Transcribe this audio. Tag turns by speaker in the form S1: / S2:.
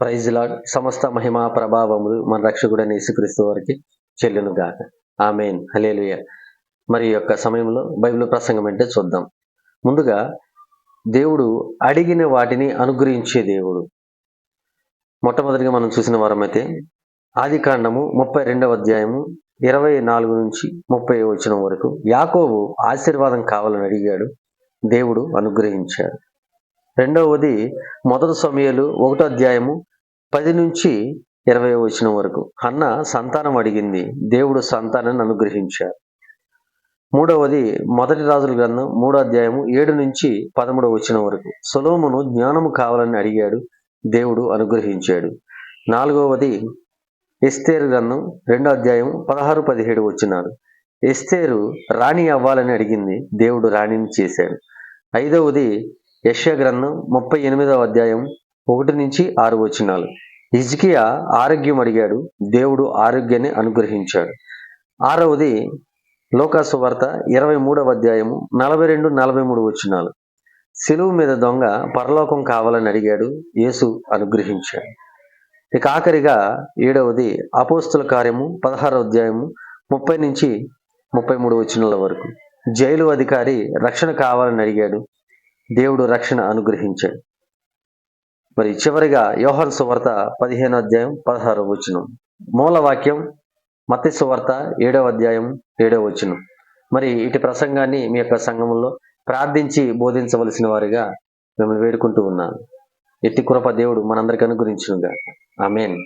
S1: Praise lord సమస్త మహిమా ప్రభావములు మన రక్షకుడైన యేసుక్రీస్తు వారికి చెల్లును గాక ఆమెన్. హలేలుయ మరి యొక్క సమయంలో బైబిల్ ప్రసంగం అంటే చూద్దాం. ముందుగా దేవుడు అడిగిన వాటిని అనుగ్రహించే దేవుడు. మొట్టమొదటిగా మనం చూసిన వారమైతే ఆది కాండము ముప్పై రెండవ అధ్యాయము ఇరవై నాలుగు నుంచి ముప్పై వచ్చిన వరకు యాకోబు ఆశీర్వాదం కావాలని అడిగాడు. దేవుడు అనుగ్రహించాడు. రెండవది మొదటి సమయాలు ఒకటో అధ్యాయము పది నుంచి ఇరవై వచ్చిన వరకు. అన్న సంతానం అడిగింది. దేవుడు సంతానాన్ని అనుగ్రహించారు మూడవది మొదటి రాజుల గ్రంథం మూడో అధ్యాయము ఏడు నుంచి పదమూడవ వచ్చిన వరకు. సులోమును జ్ఞానము కావాలని అడిగాడు. దేవుడు అనుగ్రహించాడు. నాలుగవది ఎస్తేరు గ్రంథం రెండో అధ్యాయం పదహారు పదిహేడు వచ్చినారు ఎస్తేరు రాణి అవ్వాలని అడిగింది. దేవుడు రాణిని చేశాడు. ఐదవది యశ్య గ్రంథం ముప్పై ఎనిమిదవ అధ్యాయం ఒకటి నుంచి ఆరు వచనాలు. హిజ్కియా ఆరోగ్యం అడిగాడు దేవుడు ఆరోగ్యాన్ని అనుగ్రహించాడు. ఆరవది లోకాసు వార్త ఇరవై మూడవ అధ్యాయము నలభై రెండు నలభై మూడు వచనాలు. సెలువు మీద దొంగ పరలోకం కావాలని అడిగాడు యేసు అనుగ్రహించాడు. ఇక ఆఖరిగా ఏడవది అపోస్తుల కార్యము పదహారవ అధ్యాయము ముప్పై నుంచి ముప్పై మూడు వచనాల వరకు. జైలు అధికారి రక్షణ కావాలని అడిగాడు దేవుడు రక్షణ అనుగ్రహించాడు. మరి చివరిగా యోహన్ సువార్త పదిహేను అధ్యాయం పదహారు వచనం. మూల వాక్యం మత్తి సువార్త ఏడవ అధ్యాయం ఏడవ వచనం. మరి ఇటు ప్రసంగాన్ని మీ యొక్క సంఘంలో ప్రార్థించి బోధించవలసిన వారిగా మిమ్మల్ని వేడుకుంటూ ఉన్నాను. ఎత్తి కృప దేవుడు మనందరికీ అనుగ్రహించునుగా ఆమెన్.